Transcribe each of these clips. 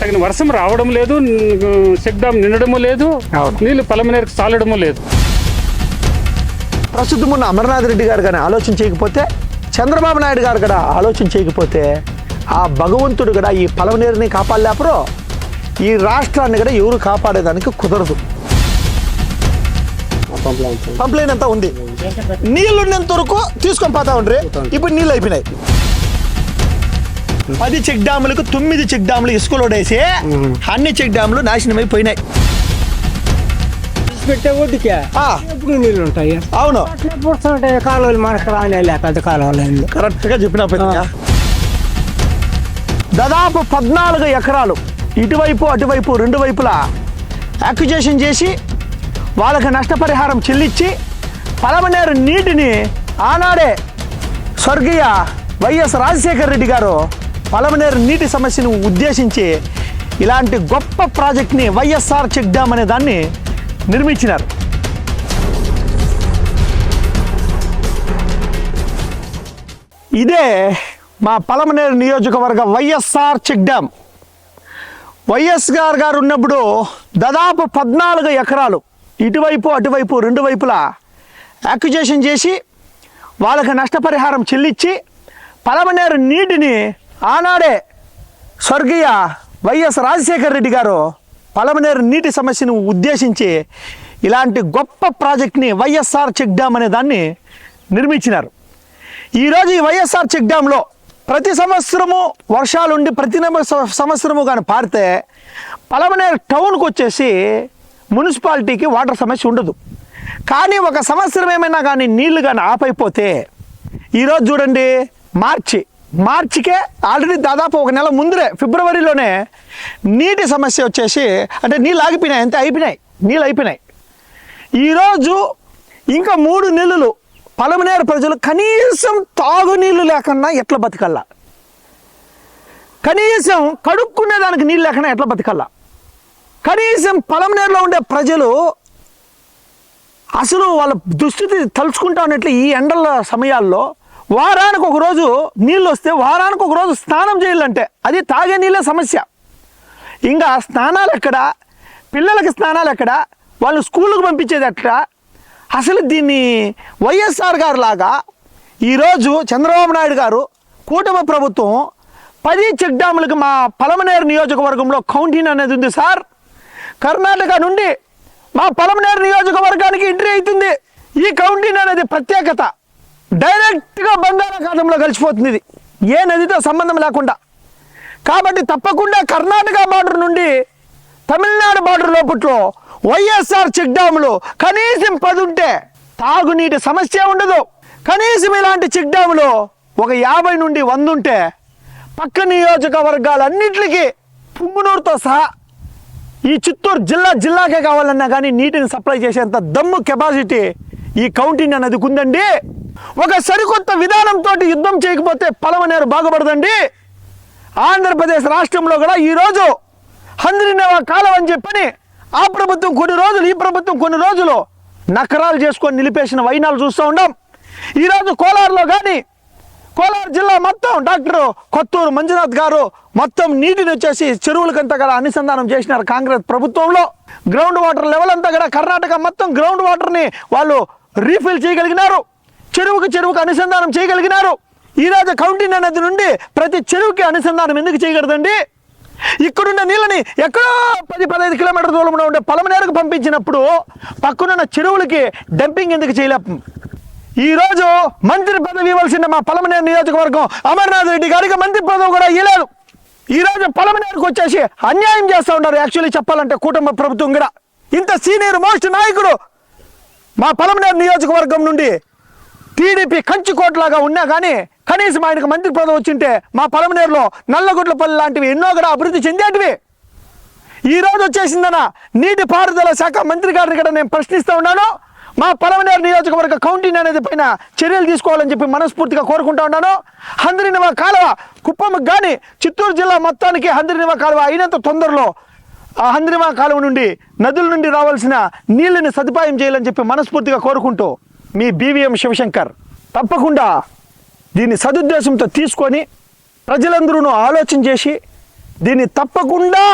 తగిన వర్షం రావడం లేదు చెక్ నిండడము లేదు. నీళ్ళు పలమనేరుకు చాలడము లేదు. ప్రస్తుతం ఉన్న అమర్నాథ్ రెడ్డి గారు కానీ ఆలోచన చేయకపోతే చంద్రబాబు నాయుడు గారు కూడా ఆలోచన చేయకపోతే ఆ భగవంతుడు కూడా ఈ పలవనీరుని కాపాడలేపరు ఈ రాష్ట్రాన్ని కూడా ఎవరు కాపాడేదానికి కుదరదు. కంప్లైంట్ అంతా ఉంది. నీళ్ళు ఉన్నంత వరకు తీసుకొని పోతా ఉండ్రి. ఇప్పుడు నీళ్ళు అయిపోయినాయి. పది చెక్ డ్యాములకు తొమ్మిది చెక్ డ్యాములు ఇసుకలో వేసి అన్ని చెక్ డ్యాములు నాశనం అయిపోయినాయి పెట్టే ఒడ్డుకే? ఆ, ఎప్పుడు నీళ్ళు ఉంటాయి? అవును. పుడుతుంటాయి కాలువలు మనకు రానే చెప్పిన పెద్దగా. దాదాపు పద్నాలుగు ఎకరాలు ఇటువైపు అటువైపు రెండు వైపులా అక్యుజేషన్ చేసి వాళ్ళకి నష్టపరిహారం చెల్లించి పలమనేరు నీటిని ఆనాడే స్వర్గీయ వైఎస్ రాజశేఖర రెడ్డి గారు పలమనేరు నీటి సమస్యను ఉద్దేశించి ఇలాంటి గొప్ప ప్రాజెక్ట్ని వైఎస్ఆర్ చెక్ డ్యామ్ అనే దాన్ని నిర్మించినారు. ఇదే మా పలమనేరు నియోజకవర్గ వైఎస్ఆర్ చెక్ డ్యామ్ వైఎస్ గారు గారు ఉన్నప్పుడు దాదాపు పద్నాలుగు ఎకరాలు ఇటువైపు అటువైపు రెండు వైపులా అక్యుజేషన్ చేసి వాళ్ళకి నష్టపరిహారం చెల్లించి పలమనేరు నీటిని ఆనాడే స్వర్గీయ వైఎస్ రాజశేఖర రెడ్డి గారు పలమనేరు నీటి సమస్యను ఉద్దేశించి ఇలాంటి గొప్ప ప్రాజెక్ట్ని వైఎస్ఆర్ చెక్ డ్యామ్ అనే దాన్ని నిర్మించినారు. ఈరోజు ఈ వైఎస్ఆర్ చెక్ డ్యామ్లో ప్రతి సంవత్సరము వర్షాలుండి ప్రతి సంవత్సరము కానీ పారితే పలమనేరు టౌన్కి వచ్చేసి మున్సిపాలిటీకి వాటర్ సమస్య ఉండదు. కానీ ఒక సంవత్సరం ఏమైనా కానీ నీళ్ళు కానీ ఆపైపోతే ఈరోజు చూడండి మార్చి మార్చికే ఆల్రెడీ దాదాపు ఒక నెల ముందరే ఫిబ్రవరిలోనే నీటి సమస్య వచ్చేసి అంటే నీళ్ళు ఆగిపోయినాయి అంతే అయిపోయినాయి నీళ్ళు అయిపోయినాయి. ఈరోజు ఇంకా మూడు నెలలు పలమనేరు ప్రజలు కనీసం తాగునీళ్ళు లేకుండా ఎట్లా బతకల్లా? కనీసం కడుక్కునే దానికి నీళ్ళు లేకుండా ఎట్లా బతకల్లా? కనీసం పలమనేరులో ఉండే ప్రజలు అసలు వాళ్ళ దుస్థితి తలుచుకుంటా ఉన్నట్లు ఈ ఎండల సమయాల్లో వారానికి ఒక రోజు నీళ్ళు వస్తే వారానికి ఒక రోజు స్నానం చేయాలంటే అది తాగే నీళ్ళే సమస్య. ఇంకా స్నానాలు ఎక్కడ? పిల్లలకి స్నానాలు ఎక్కడ? వాళ్ళు స్కూళ్ళకు పంపించేది ఎట్లా అసలు దీన్ని వైఎస్ఆర్ గారు లాగా ఈరోజు చంద్రబాబు నాయుడు గారు కూటమి ప్రభుత్వం పది చెక్ డ్యాములకు మా పలమనేరు నియోజకవర్గంలో కౌంటింగ్ అనేది ఉంది సార్. కర్ణాటక నుండి మా పలమనేరు నియోజకవర్గానికి ఎంట్రీ అవుతుంది. ఈ కౌంటింగ్ అనేది ప్రత్యేకత. డైరెక్ట్గా బంగాళాఖాతంలో కలిసిపోతుంది ఇది. ఏ నదితో సంబంధం లేకుండా. కాబట్టి తప్పకుండా కర్ణాటక బార్డర్ నుండి తమిళనాడు బార్డర్ లోపట్లో వైఎస్ఆర్ చెక్ డ్యాములు కనీసం పది ఉంటే తాగునీటి సమస్య ఉండదు. కనీసం ఇలాంటి చెక్ డ్యాములు ఒక యాభై నుండి వంద ఉంటే పక్క నియోజకవర్గాలన్నింటికి పుంగునూరుతో సహా ఈ చిత్తూరు జిల్లా జిల్లాకే కావాలన్నా కానీ నీటిని సప్లై చేసేంత దమ్ము కెపాసిటీ ఈ కౌంటింగ్ అనేది ఉందండి. ఒక సరికొత్త విధానంతో యుద్ధం చేయకపోతే పలమనేరు బాగుపడదండి. ఆంధ్రప్రదేశ్ రాష్ట్రంలో కూడా ఈరోజు హంద్రినవ కాలం అని చెప్పని ఆ ప్రభుత్వం కొన్ని రోజులు ఈ ప్రభుత్వం కొన్ని రోజులు నకరాలు చేసుకొని నిలిపేసిన వైనాలు చూస్తూ ఉన్నాం ఈరోజు కోలారులో కానీ కోలారు జిల్లా మొత్తం డాక్టర్ కొత్తూరు మంజునాథ్ గారు మొత్తం నీటిని వచ్చేసి చెరువులకంతా కూడా అనుసంధానం చేసినారు కాంగ్రెస్ ప్రభుత్వంలో. గ్రౌండ్ వాటర్ లెవెల్ అంతా కూడా కర్ణాటక మొత్తం గ్రౌండ్ వాటర్ని వాళ్ళు రీఫిల్ చేయగలిగినారు. చెరువుకు చెరువుకు అనుసంధానం చేయగలిగినారు. ఈరోజు కౌంటీ నది నుండి ప్రతి చెరువుకి అనుసంధానం ఎందుకు చేయగలదండి? ఇక్కడున్న నీళ్ళని ఎక్కడో పది పదహైదు కిలోమీటర్ల దూరంలో ఉండే పలమనేరకు పంపించినప్పుడు పక్కనున్న చెరువులకి డంపింగ్ ఎందుకు చేయలేము ఈ రోజు మంత్రి పదవి ఇవ్వాల్సిన మా పలమనేరు నియోజకవర్గం అమర్నాథ్ రెడ్డి గారికి మంత్రి పదవి కూడా ఇవ్వలేదు ఈ రోజు పలమనేరుకు వచ్చేసి అన్యాయం చేస్తూ ఉన్నారు. యాక్చువల్లీ చెప్పాలంటే కుటుంబ ప్రభుత్వం కూడా. ఇంత సీనియర్ మోస్ట్ నాయకుడు మా పలమనేరు నియోజకవర్గం నుండి టీడీపీ కంచుకోటలాగా ఉన్నా కానీ కనీసం ఆయనకు మంత్రి పదవి వచ్చింటే మా పలమనేరులో నల్లగుడ్లపల్లి లాంటివి ఎన్నో కూడా అభివృద్ధి చెందేటివి. ఈ రోజు వచ్చేసిందన నీటి పారుదల శాఖ మంత్రి గారిని కూడా నేను ప్రశ్నిస్తూ ఉన్నాను. మా పలమనేరు నియోజకవర్గ కౌంటీని అనేది పైన చర్యలు తీసుకోవాలని చెప్పి మనస్ఫూర్తిగా కోరుకుంటా ఉన్నాను. హందరినివ కాలువ కుప్పంకి కానీ చిత్తూరు జిల్లా మొత్తానికి హందరినివ కాలువ అయినంత తొందరలో ఆ హంద్రినివ కాలువ నుండి నదుల నుండి రావాల్సిన నీళ్ళని సదుపాయం చేయాలని చెప్పి మనస్ఫూర్తిగా కోరుకుంటూ మీ బీవీఎం శివశంకర్. తప్పకుండా దీన్ని సదుద్దేశంతో తీసుకొని ప్రజలందరూ ఆలోచన చేసి దీన్ని తప్పకుండా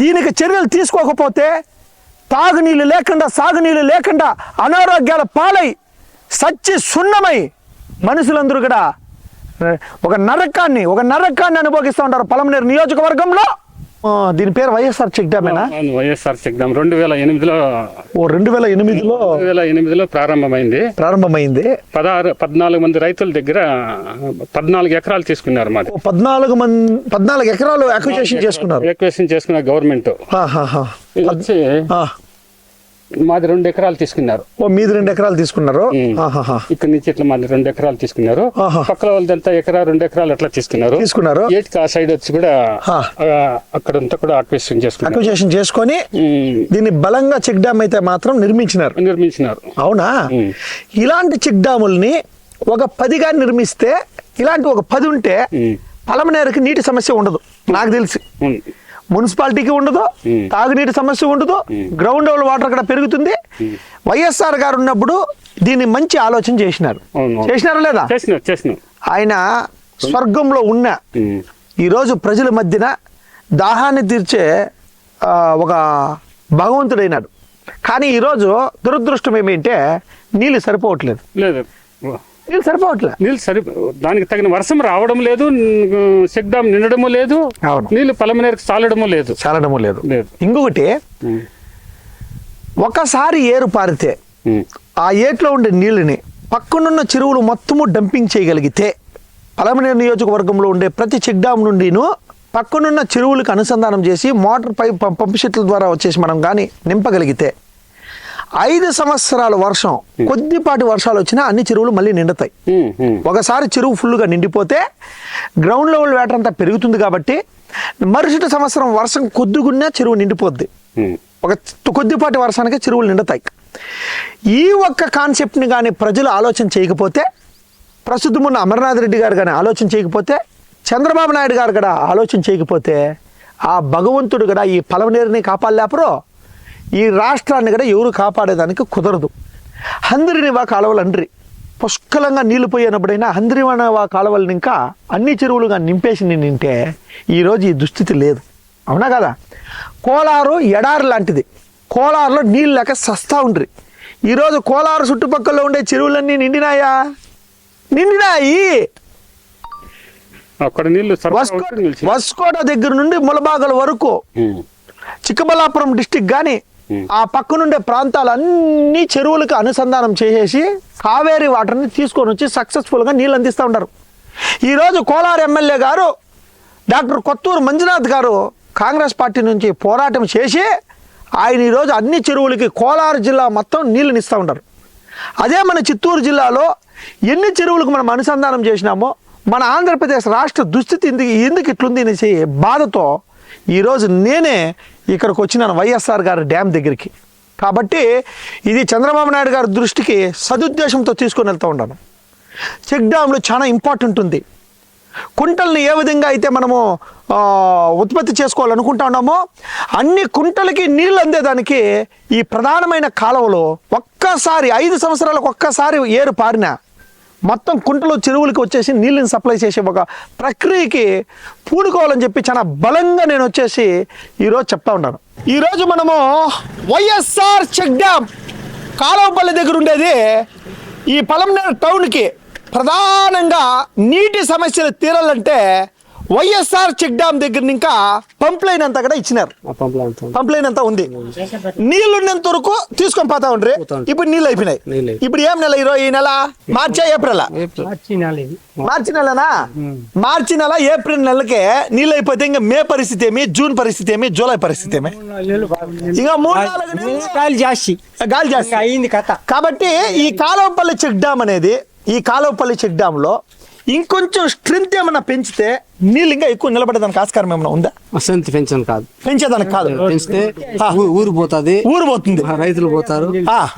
దీనికి చర్యలు తీసుకోకపోతే తాగునీళ్ళు లేకుండా సాగునీళ్ళు లేకుండా అనారోగ్యాల పాలై సచ్చి సున్నమై మనుషులందరూ కూడా ఒక నరకాన్ని ఒక నరకాన్ని అనుభవిస్తూ ఉంటారు పలమనేరు నియోజకవర్గంలో. దీని పేరు వైఎస్ఆర్ చెక్ డ్యామేనా వైఎస్ఆర్ చెక్ డ్యామ్. రెండు వేల ఎనిమిదిలో ఓ రెండు వేల ఎనిమిదిలో రెండు వేల ఎనిమిదిలో ప్రారంభమైంది. ప్రారంభమైంది. పదహారు పద్నాలుగు మంది రైతుల దగ్గర పద్నాలుగు ఎకరాలు తీసుకున్నారు మాది. పద్నాలుగు మంది పద్నాలుగు ఎకరాలు అక్విజేషన్ చేసుకున్నారు. ఎక్వేషన్ చేసుకున్న గవర్నమెంట్. వచ్చి మాది రెండు ఎకరాలు తీసుకున్నారు. ఓ మీది రెండు ఎకరాలు తీసుకున్నారు. ఇక్కడ నుంచి ఇట్లా మాది రెండు ఎకరాలు తీసుకున్నారు. ఆహా. పక్కల వాళ్ళదంతా ఎకరా రెండు ఎకరాలు అట్లా తీసుకున్నారు. తీసుకున్నారు. ఏటికి ఆ సైడ్ వచ్చి కూడా. ఆ, అక్కడంతా కూడా అక్వేషన్ చేసుకున్నారు. అక్విజేషన్ చేసుకొని దీన్ని బలంగా చెక్ డ్యామ్ అయితే మాత్రం నిర్మించినారు. నిర్మించినారు. అవునా. ఇలాంటి చెక్ డ్యాముల్ని ఒక పదిగా నిర్మిస్తే ఇలాంటి ఒక పది ఉంటే. పలమనేరుకి నీటి సమస్య ఉండదు. నాకు తెలిసి. మున్సిపాలిటీకి ఉండదు. తాగునీటి సమస్య ఉండదు గ్రౌండ్ లెవెల్ వాటర్ కూడా పెరుగుతుంది. వైఎస్ఆర్ గారు ఉన్నప్పుడు దీన్ని మంచి ఆలోచన చేసినారు. చేసినారా లేదా? ఆయన స్వర్గంలో ఉన్న. ఈరోజు ప్రజల మధ్యన దాహాన్ని తీర్చే ఒక భగవంతుడైనాడు. కానీ ఈరోజు దురదృష్టం ఏమిటంటే నీళ్ళు సరిపోవట్లేదు. లేదు. నీళ్ళు సరిపోవట్లేదు నీళ్ళు సరి దానికి తగిన వర్షం రావడం లేదు చెక్ డ్యామ్ నిండడము లేదు. నీళ్ళు పలమనేరకు చాలడము లేదు చాలడము లేదు లేదు ఇంకొకటి. ఒకసారి ఏరు పారితే. ఆ ఏట్లో ఉండే నీళ్ళని పక్కనున్న చెరువులు మొత్తము డంపింగ్ చేయగలిగితే పలమనేరు నియోజకవర్గంలో ఉండే ప్రతి చెక్ డ్యామ్ నుండిను పక్కనున్న చెరువులకు అనుసంధానం చేసి మోటార్ పైప్ పంపు సెట్ల ద్వారా వచ్చేసి మనం కానీ నింపగలిగితే ఐదు సంవత్సరాల వర్షం కొద్దిపాటి వర్షాలు వచ్చినా అన్ని చెరువులు మళ్ళీ నిండుతాయి. ఒకసారి చెరువు ఫుల్గా నిండిపోతే గ్రౌండ్ లెవెల్ వాటర్ అంతా పెరుగుతుంది కాబట్టి మరుసటి సంవత్సరం వర్షం కొద్దిగున్నా చెరువు నిండిపోద్ది. ఒక కొద్దిపాటి వర్షానికి చెరువులు నిండుతాయి ఈ ఒక్క కాన్సెప్ట్ని కానీ ప్రజలు ఆలోచన చేయకపోతే ప్రస్తుతం ఉన్న అమర్నాథ్ రెడ్డి గారు కానీ ఆలోచన చేయకపోతే చంద్రబాబు నాయుడు గారు కూడా ఆలోచన చేయకపోతే ఆ భగవంతుడు కూడా ఈ పలవనీరుని కాపాడలేపరో ఈ రాష్ట్రాన్ని కూడా ఎవరు కాపాడేదానికి కుదరదు. హందిరినివా కాలువలు అండ్రి. పుష్కలంగా నీళ్ళు పోయినప్పుడైనా హందిరివా కాలువలను ఇంకా అన్ని చెరువులుగా నింపేసి నింటే ఈరోజు ఈ దుస్థితి లేదు. అవునా కదా? కోలారు ఎడారి లాంటిది. కోలారులో నీళ్ళు లేక సస్తా ఉండ్రి. ఈరోజు కోలారు చుట్టుపక్కల ఉండే చెరువులన్నీ నిండినాయా? నిండినాయి. అక్కడ నీళ్ళు వస్కోట దగ్గర నుండి ములబాగల వరకు. చిక్కబల్లాపురం డిస్టిక్ కానీ Hmm. ఆ పక్కనుండే ప్రాంతాలన్నీ చెరువులకు అనుసంధానం చేసేసి కావేరీ వాటర్ని తీసుకొని వచ్చి సక్సెస్ఫుల్గా నీళ్ళు అందిస్తూ ఉంటారు ఈరోజు కోలారు ఎమ్మెల్యే గారు డాక్టర్ కొత్తూరు మంజునాథ్ గారు కాంగ్రెస్ పార్టీ నుంచి పోరాటం చేసి ఆయన ఈరోజు అన్ని చెరువులకి కోలారు జిల్లా మొత్తం నీళ్ళని ఇస్తూ ఉంటారు అదే మన చిత్తూరు జిల్లాలో ఎన్ని చెరువులకు మనం అనుసంధానం చేసినామో మన ఆంధ్రప్రదేశ్ రాష్ట్ర దుస్థితి ఎందుకు ఎందుకు ఇట్లుంది అనేసి బాధతో ఈరోజు నేనే ఇక్కడికి వచ్చినాను వైఎస్ఆర్ గారి డ్యామ్ దగ్గరికి. కాబట్టి ఇది చంద్రబాబు నాయుడు గారి దృష్టికి సదుద్దేశంతో తీసుకొని వెళ్తూ ఉన్నాను. చెక్ డ్యామ్లు చాలా ఇంపార్టెంట్ ఉంది. కుంటల్ని ఏ విధంగా అయితే మనము ఉత్పత్తి చేసుకోవాలనుకుంటా ఉన్నామో అన్ని కుంటలకి నీళ్ళు అందేదానికి ఈ ప్రధానమైన కాలువలో ఒక్కసారి ఐదు సంవత్సరాలకు ఒక్కసారి ఏరు పారిన మొత్తం కుంటలో చెరువులకి వచ్చేసి నీళ్ళని సప్లై చేసే ఒక ప్రక్రియకి పూనుకోవాలని చెప్పి చాలా బలంగా నేను వచ్చేసి ఈరోజు చెప్తా ఉన్నాను. ఈరోజు మనము వైఎస్ఆర్ చెక్ డ్యామ్ కాలువపల్లి దగ్గర ఉండేది ఈ పలంనేరు టౌన్కి ప్రధానంగా నీటి సమస్యలు తీరాలంటే వైఎస్ఆర్ చెక్ డ్యామ్ దగ్గర ఇంకా పంప్ లైన్ అంతా కూడా ఇచ్చినారు. పంప్ లైన్ అంతా ఉంది. నీళ్ళు ఉన్నంత వరకు తీసుకొని పోతా ఉండ్రి. ఇప్పుడు నీళ్ళు అయిపోయినాయి. ఇప్పుడు ఏం నెల ఈరోజు ఈ నెల? మార్చా ఏప్రిల్. మార్చి నెల ఇది. మార్చి నెలనా? మార్చి నెల ఏప్రిల్ నెలకే నీళ్ళు అయిపోతే ఇంకా మే పరిస్థితి ఏమి జూన్ పరిస్థితి ఏమి జూలై పరిస్థితి ఏమి? ఇంకా మూడు మిరపకాయలు జాస్తి. గాలి ఇంకా చేస్తా అయింది కథ. కాబట్టి ఈ కాలువపల్లి చెక్ డ్యామ్ అనేది ఈ కాలువపల్లి చెక్ డ్యామ్లో ఇంకొంచెం స్ట్రెంత్ ఏమైనా పెంచితే నీళ్ళు ఇంకా ఎక్కువ నిలబడేదానికి ఆస్కారం ఏమైనా ఉందా? వసంతి పెన్షన్ కాదు. పెంచేదానికి కాదు. పెంచితే ఊరు పోతుంది. ఊరు పోతుంది. రైతులు పోతారు.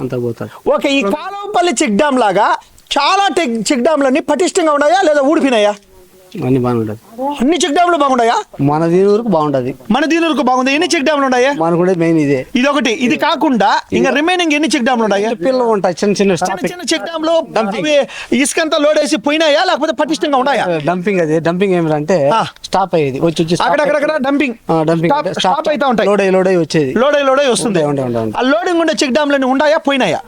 అంతా పోతారు. ఓకే ఈ కాలువపల్లి చెక్ డ్యామ్ లాగా చాలా టెక్ చెక్ డ్యామ్లన్నీ పటిష్టంగా ఉన్నాయా లేదా ఊడిపోయినాయా? అన్ని బాగుంటది అన్ని చెక్ డ్యామ్లు బాగున్నాయా మన దీని వరకు బాగుంటది మన దీనికి బాగుంది. ఎన్ని చెక్ డ్యామ్లు ఉన్నాయా? మనకు కూడా మెయిన్ ఇదే. ఇది ఒకటి. ఇది కాకుండా ఇంకా రిమైనింగ్ ఎన్ని చెక్ డ్యామ్లు ఉన్నాయా? పిల్లలు ఉంటాయి చిన్న చిన్న చిన్న చెక్ డ్యామ్లు అవి ఇసుకంతా లోడ్ వేసి పోయినాయా? లేకపోతే పటిష్టంగా ఉన్నాయా? డంపింగ్ అది. డంపింగ్ ఏమిటంటే. స్టాప్ అయ్యేది. వచ్చి వచ్చి అక్కడక్కడక్కడ డంపింగ్ డంపింగ్ స్టాప్ అవుతా ఉంటాయి. లోడ్ అయ్యి లోడ్ అయ్యి వచ్చేది. లోడ్ అయ్యి లోడ్ అయ్యి వస్తుంది. ఆ లోడింగ్ ఉండే చెక్ డ్యామ్లు ఉన్నాయా పోయినాయా?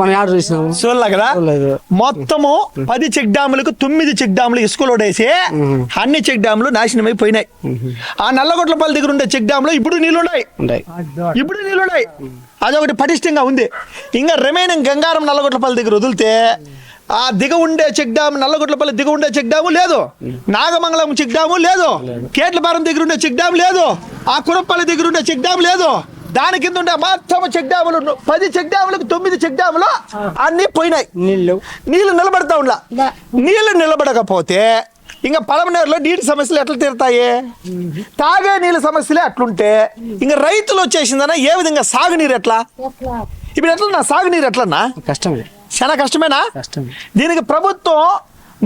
మనం ఆర్డర్ చేసినాము. చూడలే కదా. మొత్తము పది చెక్ డ్యాములకు తొమ్మిది చెక్ డ్యాములు ఇసుక లోడ్ వేసి అన్ని చెక్ డ్యాములు నాశనం అయిపోయినాయి. ఆ నల్లగొట్లపల్లి దగ్గర ఉండే చెక్ డ్యామ్లో ఇప్పుడు నీళ్ళున్నాయి ఉంటాయి ఇప్పుడు నీళ్ళున్నాయి అదొకటి పటిష్టంగా ఉంది. ఇంకా రిమైనింగ్ గంగారం నల్లగొట్లపల్లి దగ్గర వదిలితే ఆ దిగ ఉండే చెక్ డ్యామ్ నల్లగొట్లపల్లి దిగ ఉండే చెక్ డ్యాము లేదు. నాగమంగళం చెక్ డ్యాము లేదు. కేట్లపారం దగ్గర ఉండే చెక్ డ్యామ్ లేదు. ఆ కురపల్లి దగ్గర ఉండే చెక్ డ్యామ్ లేదు. దాని కింద ఉండే మొత్తం చెక్ డ్యాములు పది చెక్ డ్యాములకు తొమ్మిది చెక్ డ్యాములు అన్ని పోయినాయి. నీళ్ళు నీళ్ళు నిలబడతా ఉండా నీళ్ళు నిలబడకపోతే ఇంకా పలమనేరులో నీటి సమస్యలు ఎట్లా తీరుతాయి? తాగే నీళ్ళ సమస్యలే అట్లుంటే ఇంకా రైతులు వచ్చేసిందనా? ఏ విధంగా సాగునీరు ఎట్లా? ఇప్పుడు ఎట్లన్నా సాగునీరు ఎట్లన్నా? కష్టమే. చాలా కష్టమేనా? కష్టమే. దీనికి ప్రభుత్వం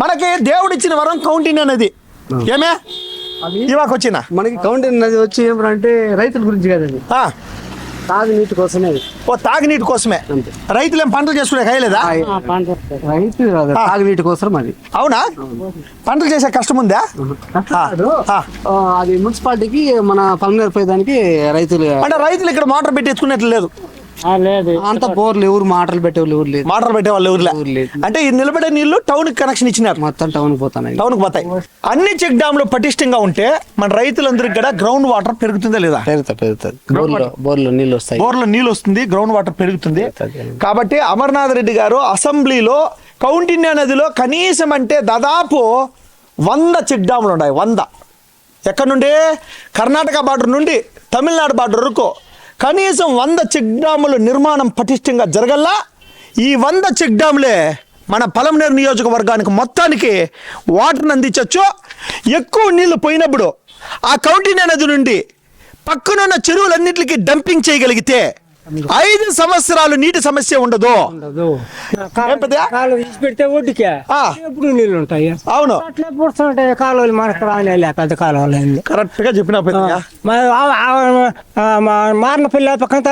మనకి దేవుడిచ్చిన వరం కౌంటింగ్ అనేది. ఏమే? ఇవాకు వచ్చిన మనకి కౌంటర్ నది వచ్చి ఏమంటే రైతుల గురించి కదండి. ఆ, తాగు నీటి కోసమే. అది. ఓ తాగునీటి కోసమే. అంతే. రైతులు ఏం పంటలు చేసుకునే కాయలేదా రైతు కాదు, తాగు నీటి కోసం అది. అవునా? పంటలు చేసే కష్టం ఉందా? కాదు. ఆ. ఆ, అది మున్సిపాలిటీకి మన పల్మనేరు పోయేదానికి రైతులు అంటే రైతులు ఇక్కడ మోటార్ పెట్టి ఎత్తుకునేట్లు లేదు. లేదు. అంత బోర్లు ఎవరు మాటలు పెట్టేవాళ్ళు ఎవరు లేదు. మోటార్ పెట్టే వాళ్ళు లేదు. అంటే ఈ నిలబడే నీళ్ళు టౌన్కి కనెక్షన్ ఇచ్చినారు. మొత్తం టౌన్ పోతాను టౌన్కి పోతాయి. అన్ని చెక్ డ్యామ్లు పటిష్టంగా ఉంటే మన రైతులందరికీ కూడా గ్రౌండ్ వాటర్ పెరుగుతుందా లేదా? పెరుగుతా పెరుగుతుంది బోర్లో బోర్లో నీళ్ళు వస్తాయి. బోర్లో నీళ్ళు వస్తుంది గ్రౌండ్ వాటర్ పెరుగుతుంది. కాబట్టి అమర్నాథ్ రెడ్డి గారు అసెంబ్లీలో కౌంటిన్యా నదిలో కనీసం అంటే దాదాపు వంద చెక్ డ్యాములు ఉన్నాయి వంద. ఎక్కడ నుండి? కర్ణాటక బార్డర్ నుండి తమిళనాడు బార్డర్ వరకు. కనీసం వంద చెక్ డ్యాముల నిర్మాణం పటిష్టంగా జరగల్లా? ఈ వంద చెక్ డ్యాములే మన పలమనేరు నియోజకవర్గానికి మొత్తానికి వాటర్ని అందించవచ్చు ఎక్కువ నీళ్ళు పోయినప్పుడు ఆ కౌంటిన్యా నది నుండి పక్కనున్న చెరువులన్నింటికి డంపింగ్ చేయగలిగితే ఐదు సంవత్సరాలు నీటి సమస్య ఉండదు. ఏం? కాలువ పెడితే ఒడ్డుకే. ఎప్పుడు నీళ్ళు ఉంటాయి? అవును. అట్లే పుడుతుంటాయి కాలువలు మనకు పెద్ద కాలువలు కరెక్ట్గా చెప్పిన. మారిన పిల్ల పక్కన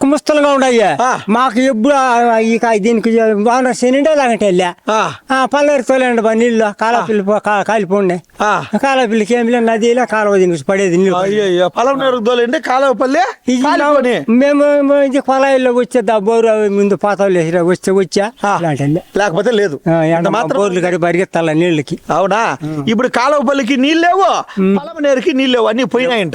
కుమస్తలుగా ఉన్నాయి. మాకు ఎప్పుడు ఈ దీనికి బాగా శనిండే లాగంటే వెళ్ళా. ఆ, పల్లెరు తోలేండి బా నీళ్ళు. కాలువ పిల్ల కాలిపోండి ఆ. కాలువ పిల్లకి ఏమి లేదు నదిలో కాలువ దీనికి పడేది నీళ్ళు. అయ్యయ్యో పొలం నేరు దోలండి కాలువపల్లి ఇది కాలిపోని. మేము ఇది కొలాయిలో వచ్చే దా బోరు అవి ముందు పాతలు వేసి వచ్చే వచ్చా? ఆ. ఇలాంటి లేకపోతే లేదు. బోర్లు కడి పరిగెత్తాల నీళ్ళకి? అవునా? ఇప్పుడు కాలువపల్లికి నీళ్ళు లేవు? పొలం నేరుకి నీళ్ళు లేవు? అన్ని పోయినాయంట.